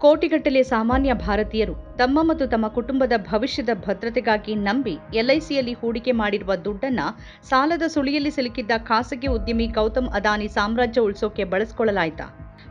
ಕೋಟಿಗಟ್ಟಲೆ ಸಾಮಾನ್ಯ ಭಾರತೀಯರು ತಮ್ಮ ಮತ್ತು ತಮ್ಮ ಕುಟುಂಬದ ಭವಿಷ್ಯದ ಭದ್ರತೆಗಾಗಿ ನಂಬಿ ಎಲ್ಐಸಿಯಲ್ಲಿ ಹೂಡಿಕೆ ಮಾಡಿರುವ ದುಡ್ಡನ್ನ ಸಾಲದ ಸುಳಿಯಲ್ಲಿ ಸಿಲುಕಿದ್ದ ಖಾಸಗಿ ಉದ್ಯಮಿ ಗೌತಮ್ ಅದಾನಿ ಸಾಮ್ರಾಜ್ಯ ಉಳಿಸೋಕೆ ಬಳಸಿಕೊಳ್ಳಲಾಯ್ತಾ.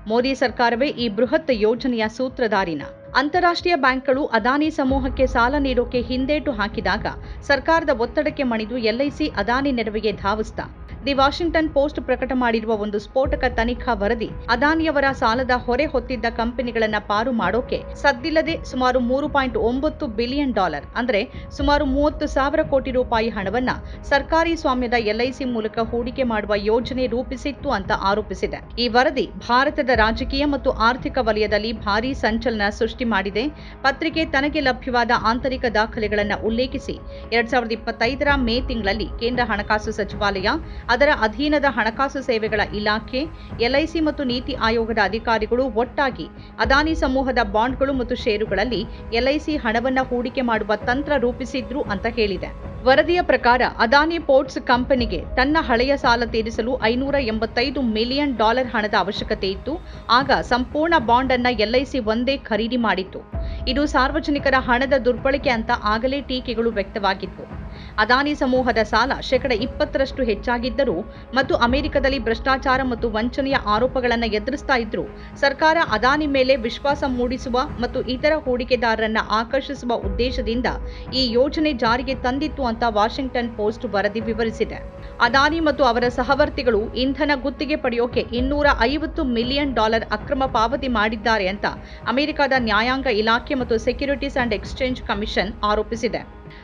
ಮೋದಿ ಸರ್ಕಾರವೇ ಈ ಬೃಹತ್ ಯೋಜನೆಯ ಸೂತ್ರಧಾರಿನ. ಅಂತಾರಾಷ್ಟ್ರೀಯ ಬ್ಯಾಂಕ್ಗಳು ಅದಾನಿ ಸಮೂಹಕ್ಕೆ ಸಾಲ ನೀಡೋಕೆ ಹಿಂದೇಟು ಹಾಕಿದಾಗ ಸರ್ಕಾರದ ಒತ್ತಡಕ್ಕೆ ಮಣಿದು ಎಲ್ಐಸಿ ಅದಾನಿ ನೆರವಿಗೆ ಧಾವಿಸ್ತಾ. ದಿ ವಾಷಿಂಗ್ಟನ್ ಪೋಸ್ಟ್ ಪ್ರಕಟ ಮಾಡಿರುವ ಒಂದು ಸ್ಫೋಟಕ ತನಿಖಾ ವರದಿ, ಅದಾನಿಯವರ ಸಾಲದ ಹೊರೆ ಹೊತ್ತಿದ್ದ ಕಂಪನಿಗಳನ್ನ ಪಾರು ಮಾಡೋಕೆ ಸದ್ದಿಲ್ಲದೆ ಸುಮಾರು ಮೂರು ಪಾಯಿಂಟ್ ಒಂಬತ್ತು ಬಿಲಿಯನ್ ಡಾಲರ್, ಅಂದ್ರೆ ಸುಮಾರು ಮೂವತ್ತು ಸಾವಿರ ಕೋಟಿ ರೂಪಾಯಿ ಹಣವನ್ನ ಸರ್ಕಾರಿ ಸ್ವಾಮ್ಯದ ಎಲ್ಐಸಿ ಮೂಲಕ ಹೂಡಿಕೆ ಮಾಡುವ ಯೋಜನೆ ರೂಪಿಸಿತ್ತು ಅಂತ ಆರೋಪಿಸಿದೆ. ಈ ವರದಿ ಭಾರತದ ರಾಜಕೀಯ ಮತ್ತು ಆರ್ಥಿಕ ವಲಯದಲ್ಲಿ ಭಾರೀ ಸಂಚಲನ ಸೃಷ್ಟಿ ಮಾಡಿದೆ. ಪತ್ರಿಕೆ ತನಗೆ ಲಭ್ಯವಾದ ಆಂತರಿಕ ದಾಖಲೆಗಳನ್ನು ಉಲ್ಲೇಖಿಸಿ, ಎರಡ್ ಸಾವಿರದ ಇಪ್ಪತ್ತೈದರ ಮೇ ತಿಂಗಳಲ್ಲಿ ಕೇಂದ್ರ ಹಣಕಾಸು ಸಚಿವಾಲಯ ಅದರ ಅಧೀನದ ಹಣಕಾಸು ಸೇವೆಗಳ ಇಲಾಖೆ ಎಲ್ಐಸಿ ಮತ್ತು ನೀತಿ ಆಯೋಗದ ಅಧಿಕಾರಿಗಳು ಒಟ್ಟಾಗಿ ಅದಾನಿ ಸಮೂಹದ ಬಾಂಡ್ಗಳು ಮತ್ತು ಷೇರುಗಳಲ್ಲಿ ಎಲ್ಐಸಿ ಹಣವನ್ನು ಹೂಡಿಕೆ ಮಾಡುವ ತಂತ್ರ ರೂಪಿಸಿದ್ರು ಅಂತ ಹೇಳಿದೆ. ವರದಿಯ ಪ್ರಕಾರ ಅದಾನಿ ಪೋರ್ಟ್ಸ್ ಕಂಪನಿಗೆ ತನ್ನ ಹಳೆಯ ಸಾಲ ತೀರಿಸಲು ಐನೂರ ಎಂಬತ್ತೈದು ಮಿಲಿಯನ್ ಡಾಲರ್ ಹಣದ ಅವಶ್ಯಕತೆ ಇತ್ತು. ಆಗ ಸಂಪೂರ್ಣ ಬಾಂಡ್ ಅನ್ನ ಎಲ್ಐಸಿ ಒಂದೇ ಖರೀದಿ ಮಾಡಿತ್ತು. ಇದು ಸಾರ್ವಜನಿಕರ ಹಣದ ದುರ್ಬಳಕೆ ಅಂತ ಆಗಲೇ ಟೀಕೆಗಳು ವ್ಯಕ್ತವಾಗಿತ್ತು ಅದಾನಿ ಸಮೂಹದ ಸಾಲ ಶೇಕಡ ಇಪ್ಪತ್ತರಷ್ಟು ಹೆಚ್ಚಾಗಿದ್ದರೂ ಮತ್ತು ಅಮೆರಿಕದಲ್ಲಿ ಭ್ರಷ್ಟಾಚಾರ ಮತ್ತು ವಂಚನೆಯ ಆರೋಪಗಳನ್ನು ಎದುರಿಸ್ತಾ ಇದ್ರು ಸರ್ಕಾರ ಅದಾನಿ ಮೇಲೆ ವಿಶ್ವಾಸ ಮೂಡಿಸುವ ಮತ್ತು ಇತರ ಹೂಡಿಕೆದಾರರನ್ನು ಆಕರ್ಷಿಸುವ ಉದ್ದೇಶದಿಂದ ಈ ಯೋಜನೆ ಜಾರಿಗೆ ತಂದಿತ್ತು ಅಂತ ವಾಷಿಂಗ್ಟನ್ ಪೋಸ್ಟ್ ವರದಿ ವಿವರಿಸಿದೆ. ಅದಾನಿ ಮತ್ತು ಅವರ ಸಹವರ್ತಿಗಳು ಇಂಧನ ಗುತ್ತಿಗೆ ಪಡೆಯೋಕೆ ಇನ್ನೂರ ಐವತ್ತು ಮಿಲಿಯನ್ ಡಾಲರ್ ಅಕ್ರಮ ಪಾವತಿ ಮಾಡಿದ್ದಾರೆ ಅಂತ ಅಮೆರಿಕದ ನ್ಯಾಯಾಂಗ ಇಲಾಖೆ ಮತ್ತು ಸೆಕ್ಯುರಿಟೀಸ್ ಅಂಡ್ ಎಕ್ಸ್ಚೇಂಜ್ ಕಮಿಷನ್ ಆರೋಪಿಸಿದೆ.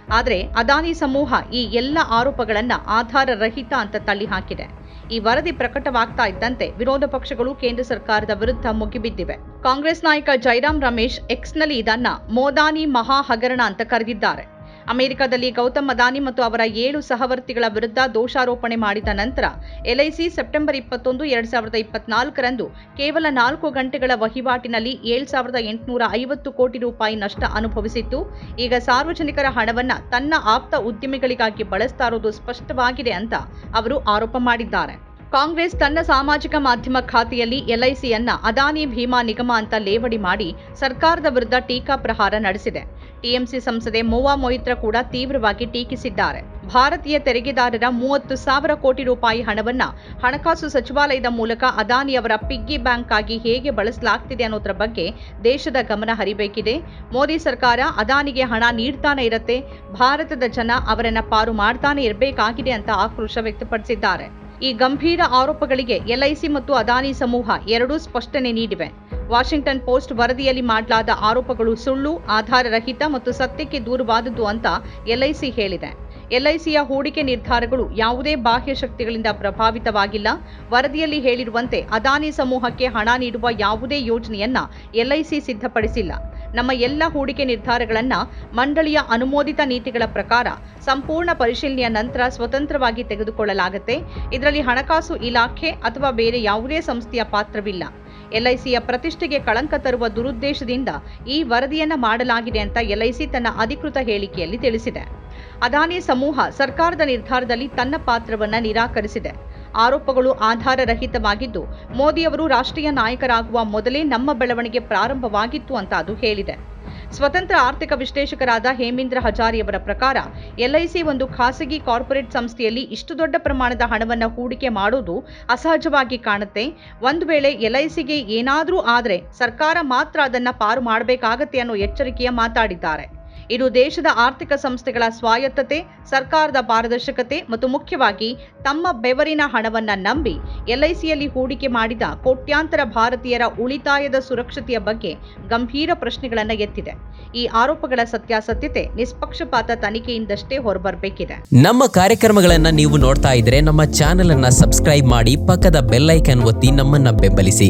ಆದರೆ ಅದಾನಿ ಸಮೂಹ ಈ ಎಲ್ಲ ಆರೋಪಗಳನ್ನು ಆಧಾರರಹಿತ ಅಂತ ತಳ್ಳಿಹಾಕಿದೆ. ಈ ವರದಿ ಪ್ರಕಟವಾಗ್ತಾ ಇದ್ದಂತೆ ವಿರೋಧ ಪಕ್ಷಗಳು ಕೇಂದ್ರ ಸರ್ಕಾರದ ವಿರುದ್ಧ ಮುಗಿಬಿದ್ದಿವೆ ಕಾಂಗ್ರೆಸ್ ನಾಯಕ ಜೈರಾಮ್ ರಮೇಶ್ ಎಕ್ಸ್ನಲ್ಲಿ ಇದನ್ನ ಮೋದಾನಿ ಮಹಾ ಹಗರಣ ಅಂತ ಕರೆದಿದ್ದಾರೆ. ಅಮೆರಿಕದಲ್ಲಿ ಗೌತಮ್ ಅದಾನಿ ಮತ್ತು ಅವರ ಏಳು ಸಹವರ್ತಿಗಳ ವಿರುದ್ಧ ದೋಷಾರೋಪಣೆ ಮಾಡಿದ ನಂತರ ಎಲ್ಐಸಿ ಸೆಪ್ಟೆಂಬರ್ ಇಪ್ಪತ್ತೊಂದು, ಎರಡ್ ಸಾವಿರದ ಇಪ್ಪತ್ನಾಲ್ಕರಂದು ಕೇವಲ ನಾಲ್ಕು ಗಂಟೆಗಳ ವಹಿವಾಟಿನಲ್ಲಿ ಏಳು ಸಾವಿರದ ಎಂಟುನೂರ ಐವತ್ತು ಕೋಟಿ ರೂಪಾಯಿ ನಷ್ಟ ಅನುಭವಿಸಿತ್ತು. ಈಗ ಸಾರ್ವಜನಿಕರ ಹಣವನ್ನು ತನ್ನ ಆಪ್ತ ಉದ್ಯಮಿಗಳಿಗಾಗಿ ಬಳಸ್ತಾ ಇರೋದು ಸ್ಪಷ್ಟವಾಗಿದೆ ಅಂತ ಅವರು ಆರೋಪ ಮಾಡಿದ್ದಾರೆ. ಕಾಂಗ್ರೆಸ್ ತನ್ನ ಸಾಮಾಜಿಕ ಮಾಧ್ಯಮ ಖಾತೆಯಲ್ಲಿ ಎಲ್ಐಸಿಯನ್ನ ಅದಾನಿ ಭೀಮಾ ನಿಗಮ ಅಂತ ಲೇವಡಿ ಮಾಡಿ ಸರ್ಕಾರದ ವಿರುದ್ಧ ಟೀಕಾ ಪ್ರಹಾರ ನಡೆಸಿದೆ. ಟಿಎಂಸಿ ಸಂಸದೆ ಮೋವಾ ಮೊಯಿತ್ರ ಕೂಡ ತೀವ್ರವಾಗಿ ಟೀಕಿಸಿದ್ದಾರೆ. ಭಾರತೀಯ ತೆರಿಗೆದಾರರ ಮೂವತ್ತು ಸಾವಿರ ಕೋಟಿ ರೂಪಾಯಿ ಹಣವನ್ನ ಹಣಕಾಸು ಸಚಿವಾಲಯದ ಮೂಲಕ ಅದಾನಿಯವರ ಪಿಗ್ಗಿ ಬ್ಯಾಂಕ್ ಆಗಿ ಹೇಗೆ ಬಳಸಲಾಗ್ತಿದೆ ಅನ್ನೋದ್ರ ಬಗ್ಗೆ ದೇಶದ ಗಮನ ಹರಿಬೇಕಿದೆ. ಮೋದಿ ಸರ್ಕಾರ ಅದಾನಿಗೆ ಹಣ ನೀಡ್ತಾನೆ ಇರತ್ತೆ, ಭಾರತದ ಜನ ಅವರನ್ನ ಪಾರು ಮಾಡ್ತಾನೆ ಇರಬೇಕಾಗಿದೆ ಅಂತ ಆಕ್ರೋಶ ವ್ಯಕ್ತಪಡಿಸಿದ್ದಾರೆ. ಈ ಗಂಭೀರ ಆರೋಪಗಳಿಗೆ ಎಲ್ಐಸಿ ಮತ್ತು ಅದಾನಿ ಸಮೂಹ ಎರಡೂ ಸ್ಪಷ್ಟನೆ ನೀಡಿವೆ. ವಾಷಿಂಗ್ಟನ್ ಪೋಸ್ಟ್ ವರದಿಯಲ್ಲಿ ಮಾಡಲಾದ ಆರೋಪಗಳು ಸುಳ್ಳು, ಆಧಾರರಹಿತ ಮತ್ತು ಸತ್ಯಕ್ಕೆ ದೂರವಾದದ್ದು ಅಂತ ಎಲ್ಐಸಿ ಹೇಳಿದೆ. ಎಲ್ಐಸಿಯ ಹೂಡಿಕೆ ನಿರ್ಧಾರಗಳು ಯಾವುದೇ ಬಾಹ್ಯ ಶಕ್ತಿಗಳಿಂದ ಪ್ರಭಾವಿತವಾಗಿಲ್ಲ. ವರದಿಯಲ್ಲಿ ಹೇಳಿರುವಂತೆ, ಅದಾನಿ ಸಮೂಹಕ್ಕೆ ಹಣ ನೀಡುವ ಯಾವುದೇ ಯೋಜನೆಯನ್ನ ಎಲ್ಐಸಿ ಸಿದ್ಧಪಡಿಸಿಲ್ಲ. ನಮ್ಮ ಎಲ್ಲ ಹೂಡಿಕೆ ನಿರ್ಧಾರಗಳನ್ನು ಮಂಡಳಿಯ ಅನುಮೋದಿತ ನೀತಿಗಳ ಪ್ರಕಾರ ಸಂಪೂರ್ಣ ಪರಿಶೀಲನೆಯ ನಂತರ ಸ್ವತಂತ್ರವಾಗಿ ತೆಗೆದುಕೊಳ್ಳಲಾಗುತ್ತೆ. ಇದರಲ್ಲಿ ಹಣಕಾಸು ಇಲಾಖೆ ಅಥವಾ ಬೇರೆ ಯಾವುದೇ ಸಂಸ್ಥೆಯ ಪಾತ್ರವಿಲ್ಲ. ಎಲ್ಐಸಿಯ ಪ್ರತಿಷ್ಠೆಗೆ ಕಳಂಕ ತರುವ ದುರುದ್ದೇಶದಿಂದ ಈ ವರದಿಯನ್ನು ಮಾಡಲಾಗಿದೆ ಅಂತ ಎಲ್ಐಸಿ ತನ್ನ ಅಧಿಕೃತ ಹೇಳಿಕೆಯಲ್ಲಿ ತಿಳಿಸಿದೆ. ಅದಾನಿ ಸಮೂಹ ಸರ್ಕಾರದ ನಿರ್ಧಾರದಲ್ಲಿ ತನ್ನ ಪಾತ್ರವನ್ನು ನಿರಾಕರಿಸಿದೆ. ಆರೋಪಗಳು ಆಧಾರರಹಿತವಾಗಿದ್ದು ಮೋದಿಯವರು ರಾಷ್ಟ್ರೀಯ ನಾಯಕರಾಗುವ ಮೊದಲೇ ನಮ್ಮ ಬೆಳವಣಿಗೆ ಪ್ರಾರಂಭವಾಗಿತ್ತು ಅಂತ ಅದು ಹೇಳಿದೆ. ಸ್ವತಂತ್ರ ಆರ್ಥಿಕ ವಿಶ್ಲೇಷಕರಾದ ಹೇಮೀಂದ್ರ ಹಜಾರಿಯವರ ಪ್ರಕಾರ ಎಲ್ಐಸಿ ಒಂದು ಖಾಸಗಿ ಕಾರ್ಪೊರೇಟ್ ಸಂಸ್ಥೆಯಲ್ಲಿ ಇಷ್ಟು ದೊಡ್ಡ ಪ್ರಮಾಣದ ಹಣವನ್ನು ಹೂಡಿಕೆ ಮಾಡೋದು ಅಸಹಜವಾಗಿ ಕಾಣುತ್ತೆ. ಒಂದು ವೇಳೆ ಎಲ್ಐಸಿಗೆ ಏನಾದರೂ ಆದರೆ ಸರ್ಕಾರ ಮಾತ್ರ ಅದನ್ನು ಪಾರು ಮಾಡಬೇಕಾಗತ್ತೆ ಅನ್ನೋ ಎಚ್ಚರಿಕೆಯ ಮಾತಾಡಿದ್ದಾರೆ. ಇದು ದೇಶದ ಆರ್ಥಿಕ ಸಂಸ್ಥೆಗಳ ಸ್ವಾಯತ್ತತೆ, ಸರ್ಕಾರದ ಪಾರದರ್ಶಕತೆ ಮತ್ತು ಮುಖ್ಯವಾಗಿ ತಮ್ಮ ಬೆವರಿನ ಹಣವನ್ನು ನಂಬಿ ಎಲ್ಐಸಿಯಲ್ಲಿ ಹೂಡಿಕೆ ಮಾಡಿದ ಕೋಟ್ಯಾಂತರ ಭಾರತೀಯರ ಉಳಿತಾಯದ ಸುರಕ್ಷತೆಯ ಬಗ್ಗೆ ಗಂಭೀರ ಪ್ರಶ್ನೆಗಳನ್ನು ಎತ್ತಿದೆ. ಈ ಆರೋಪಗಳ ಸತ್ಯಾಸತ್ಯತೆ ನಿಷ್ಪಕ್ಷಪಾತ ತನಿಖೆಯಿಂದಷ್ಟೇ ಹೊರಬರಬೇಕಿದೆ. ನಮ್ಮ ಕಾರ್ಯಕ್ರಮಗಳನ್ನ ನೀವು ನೋಡ್ತಾ ಇದ್ರೆ ನಮ್ಮ ಚಾನೆಲ್ ಅನ್ನ ಸಬ್ಸ್ಕ್ರೈಬ್ ಮಾಡಿ ಪಕ್ಕದ ಬೆಲ್ಲೈಕನ್ ಒತ್ತಿ ನಮ್ಮನ್ನ ಬೆಂಬಲಿಸಿ.